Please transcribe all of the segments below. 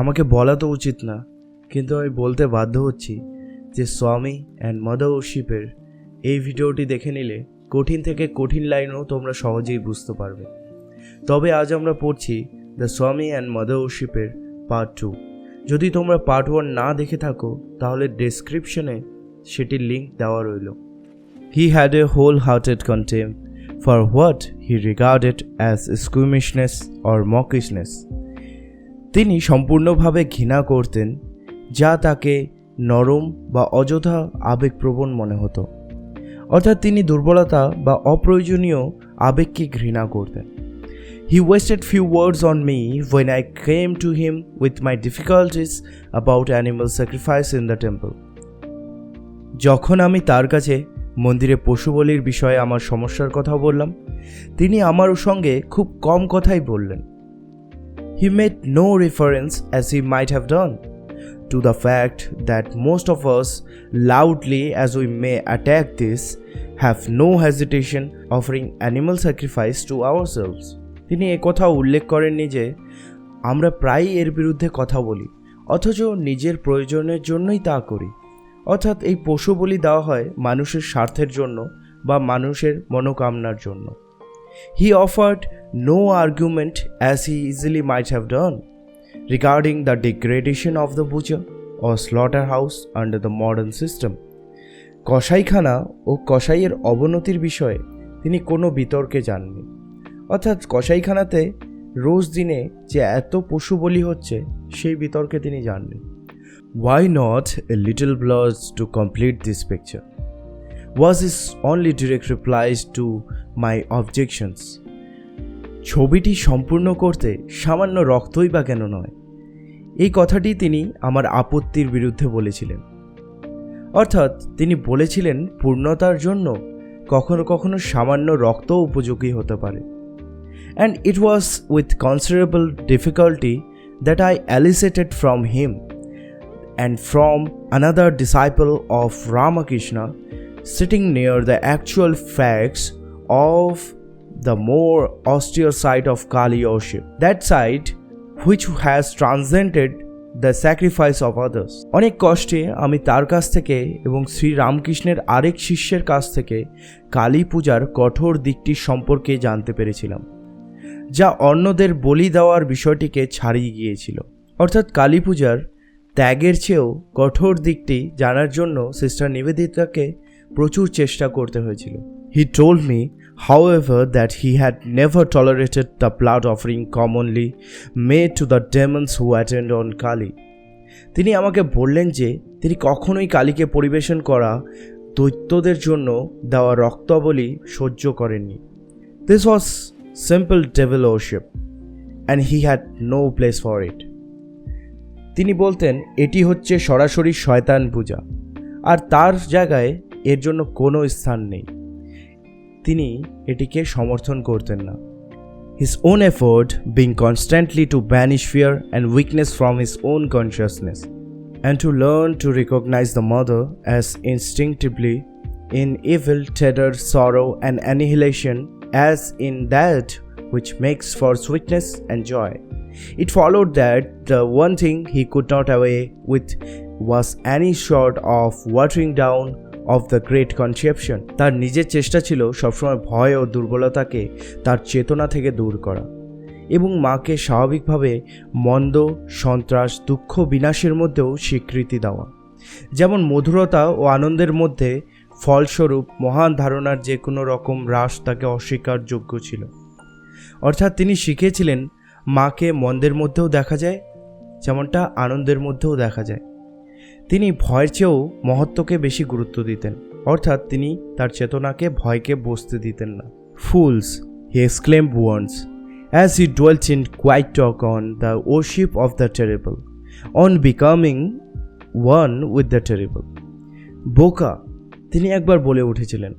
আমাকে বলা তো উচিত না, কিন্তু আমি বলতে বাধ্য হচ্ছি যে স্বামী অ্যান্ড মাদার ওরশিপের এই ভিডিওটি দেখে নিলে কঠিন থেকে কঠিন লাইনও তোমরা সহজেই বুঝতে পারবে। তবে আজ আমরা পড়ছি দ্য স্বামী অ্যান্ড মাদার ওরশিপের পার্ট টু যদি তোমরা পার্ট ওয়ান না দেখে থাকো, তাহলে ডেসক্রিপশনে সেটির লিঙ্ক দেওয়া রইল। He had a whole contempt for what he regarded as squeamishness or mawkishness তিনি সম্পূর্ণভাবে ঘৃণা করতেন, যা তাকে নরম বা অযথা আবেগপ্রবণ মনে হতো। অর্থাৎ তিনি দুর্বলতা বা অপ্রয়োজনীয় আবেগকে ঘৃণা করতেন। He wasted few words on me when I came to him with my difficulties about animal sacrifice in the temple যখন আমি তার কাছে মন্দিরে পশু বলির বিষয়ে আমার সমস্যার কথা বললাম, তিনি আমার সঙ্গে খুব কম কথাই বললেন। He made no reference, as he might have done, to the fact that most of us, loudly as we may attack this, have no hesitation offering animal sacrifice to ourselves. তিনি কথা উল্লেখ করেননি যে আমরা প্রায়ই এর বিরুদ্ধে কথা বলি অথচ নিজের প্রয়োজনের জন্যই তা করি অর্থাৎ এই পশু বলি দেওয়া হয় মানুষের স্বার্থের জন্য বা মানুষের মনোকামনার জন্য He offered no argument as he easily might have done regarding the degradation of the butcher or slaughterhouse under the modern system. কসাইখানা ও কসাইয়ের অবনতির বিষয়ে তিনি কোনো বিতর্কে যাননি অর্থাৎ কসাইখানাতে রোজ দিনে যে এত পশু বলি হচ্ছে সেই বিতর্কে তিনি যাননি why not a little blaze to complete this picture was his only direct replies to my objections. ছবিটি সম্পূর্ণ করতে সামান্য রক্তই বা কেন নয়? এই কথাটি তিনি আমার আপত্তির বিরুদ্ধে বলেছিলেন। অর্থাৎ তিনি বলেছিলেন পূর্ণতার জন্য কখনো কখনো সামান্য রক্ত উপযোগী হতে পারে। And it was with considerable difficulty that I elicited from him and from another disciple of Ramakrishna sitting near the actual facts of the more austere side of Kali worship. That side which has transcended the sacrifice of others. অনেক কষ্টে আমি তার কাছ থেকে এবং শ্রী রামকৃষ্ণের আরেক শিষ্যের কাছ থেকে কালী পূজার কঠোর দিকটি সম্পর্কে জানতে পেরেছিলাম, যা অন্যদের বলি দেওয়ার বিষয়টিকে ছাড়িয়ে গিয়েছিল অর্থাৎ কালী পূজার ত্যাগের চেয়েও কঠোর দিকটি জানার জন্য সিস্টার নিবেদিতাকে প্রচুর চেষ্টা করতে হয়েছিল। He told me however that he had never tolerated the blood offering commonly made to the demons who attend on Kali তিনি আমাকে বললেন যে, তিনি কখনোই কালীকে পরিবেশন করা দৈত্যদের জন্য দেওয়া রক্তাবলী সহ্য করেননি। This was simple devil worship and he had no place for it তিনি বলতেন, এটি হচ্ছে সরাসরি শয়তান পূজা, আর তার জায়গায় এর জন্য কোনো স্থান নেই তিনি এটিকে সমর্থন করতেন না his own effort being constantly to banish fear and weakness from his own consciousness and to learn to recognise the mother as instinctively in evil, terror, sorrow, and annihilation, as in that which makes for sweetness and joy. It followed that the one thing he could not away with was any sort of watering down of the great conception তার নিজের চেষ্টা ছিল সবসময় ভয় ও দুর্বলতাকে তার চেতনা থেকে দূর করা এবং মাকে স্বাভাবিকভাবে মন্দ, সন্ত্রাস, দুঃখ, বিনাশের মধ্যেও স্বীকৃতি দেওয়া। যেমন মধুরতা ও আনন্দের মধ্যে ফলস্বরূপ মহান ধারণার যে কোনো রকম হ্রাস তাকে অস্বীকারযোগ্য ছিল। অর্থাৎ তিনি শিখেছিলেন মাকে মন্দের মধ্যেও দেখা যায়, যেমনটা আনন্দের মধ্যেও দেখা যায়। তিনি ভয়ের চেয়েও মহত্বকে বেশি গুরুত্ব দিতেন। অর্থাৎ তিনি তার চেতনাকে, ভয়কে বসতে দিতেন না। Fools he exclaimed once as he dwells in quiet talk on the worship of the terrible on becoming one with the terrible বোকা, তিনি একবার বলে উঠেছিলেন,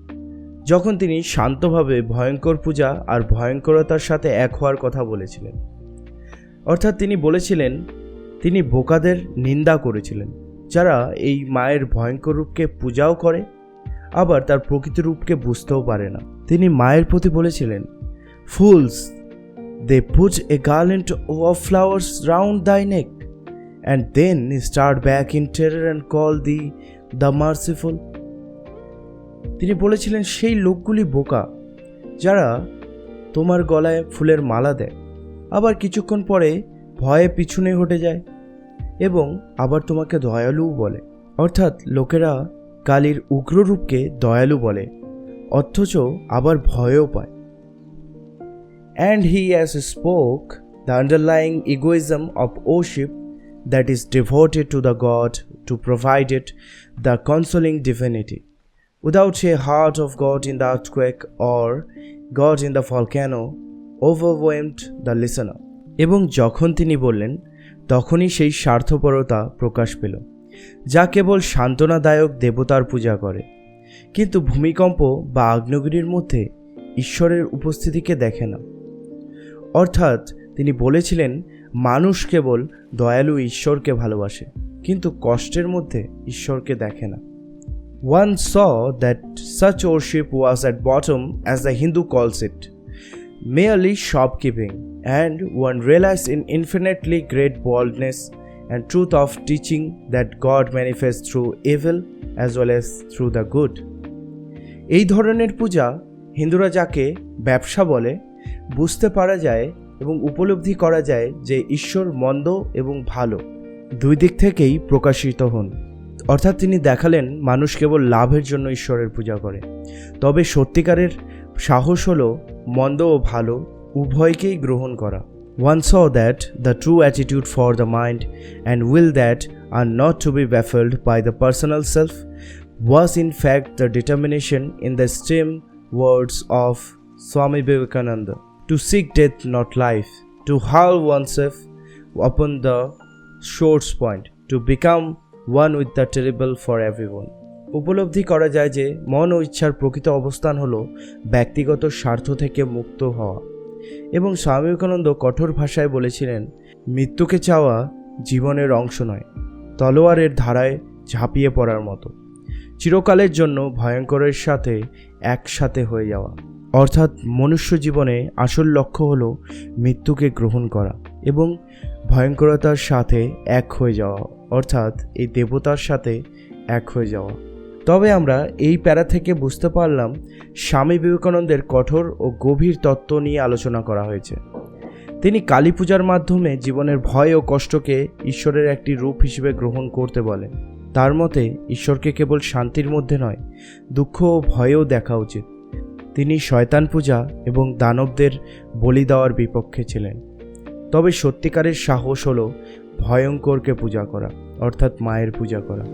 যখন তিনি শান্তভাবে ভয়ঙ্কর পূজা আর ভয়ঙ্করতার সাথে এক হওয়ার কথা বলেছিলেন। অর্থাৎ তিনি বলেছিলেন, তিনি বোকাদের নিন্দা করেছিলেন। যারা এই মায়ের ভয়ঙ্কর রূপকে পূজাও করে, আবার তার প্রকৃত রূপকে বুঝতেও পারে না তিনি মায়ের প্রতি বলেছিলেন, fools they put a garland of flowers round thy neck and then start back in terror and call thee the merciful? তিনি বলেছিলেন, সেই লোকগুলি বোকা, যারা তোমার গলায় ফুলের মালা দেয়, আবার কিছুক্ষণ পরে ভয়ে পিছনে হটে যায় এবং আবার তোমাকে দয়ালু বলে। অর্থাৎ লোকেরা কালীর উগ্র রূপকে দয়ালু বলে, অথচ আবার ভয়ও পায়। And he as spoke the underlying egoism of worship that is devoted to the god to provide the consoling divinity without he heart of god in the earthquake or god in the volcano overwhelmed the listener এবং যখন তিনি বললেন তখনই সেই স্বার্থপরতা প্রকাশ পেল, যা কেবল সান্ত্বনাদায়ক দেবতার পূজা করে। কিন্তু ভূমিকম্প বা আগ্নেয়গিরির মধ্যে ঈশ্বরের উপস্থিতিকে দেখে না। অর্থাৎ তিনি বলেছিলেন, মানুষ কেবল দয়ালু ঈশ্বরকে ভালোবাসে, কিন্তু কষ্টের মধ্যে ঈশ্বরকে দেখে না। One saw that such worship was at bottom as the Hindu calls it merely shopkeeping and one realized in infinitely great boldness and truth of teaching that God manifests through evil as well as through the good এই ধরনের পূজা হিন্দুরা যাকে ব্যবসা বলে বুঝতে পারা যায় এবং উপলব্ধি করা যায় যে ঈশ্বর মন্দ এবং ভালো দুই দিক থেকেই প্রকাশিত হন অর্থাৎ তিনি দেখালেন মানুষ কেবল লাভের জন্য ঈশ্বরের পূজা করে তবে সত্যিকারের সাহস হলো মন্দ ও ভালো উভয়কেই গ্রহণ করা one saw that the true attitude for the mind and will that are not to be baffled by the personal self was in fact the determination in the stem words of Swami Vivekananda to seek death, not life, to hurl oneself upon the short's point, to become one with the terrible for everyone. উপলব্ধি করা যায় যে মন ও ইচ্ছার প্রকৃত অবস্থান হলো ব্যক্তিগত স্বার্থ থেকে মুক্ত হওয়া। এবং স্বামী বিবেকানন্দ কঠোর ভাষায় বলেছিলেন, মৃত্যুকে চাওয়া জীবনের অংশ নয়, তলোয়ারের ধারায় ঝাঁপিয়ে পড়ার মতো। চিরকালের জন্য ভয়ঙ্করের সাথে একসাথে হয়ে যাওয়া। অর্থাৎ মনুষ্য জীবনে আসল লক্ষ্য হল মৃত্যুকে গ্রহণ করা এবং ভয়ঙ্করতার সাথে এক হয়ে যাওয়া। অর্থাৎ এই দেবতার সাথে এক হয়ে যাওয়া। তবে আমরা এই প্যারা থেকে বুঝতে পারলাম স্বামী বিবেকানন্দের কঠোর ও গভীর তত্ত্ব নিয়ে আলোচনা করা হয়েছে। তিনি কালী পূজার মাধ্যমে জীবনের ভয় ও কষ্টকে ঈশ্বরের একটি রূপ হিসেবে গ্রহণ করতে বলেন। তার মতে, ঈশ্বরকে কেবল শান্তির মধ্যে নয়, দুঃখ ও ভয়েও দেখা উচিত। তিনি শয়তান পূজা এবং দানবদের বলি দেওয়ার বিপক্ষে ছিলেন। তবে সত্যিকারের সাহস হলো ভয়ঙ্করকে পূজা করা, অর্থাৎ মায়ের পূজা করা।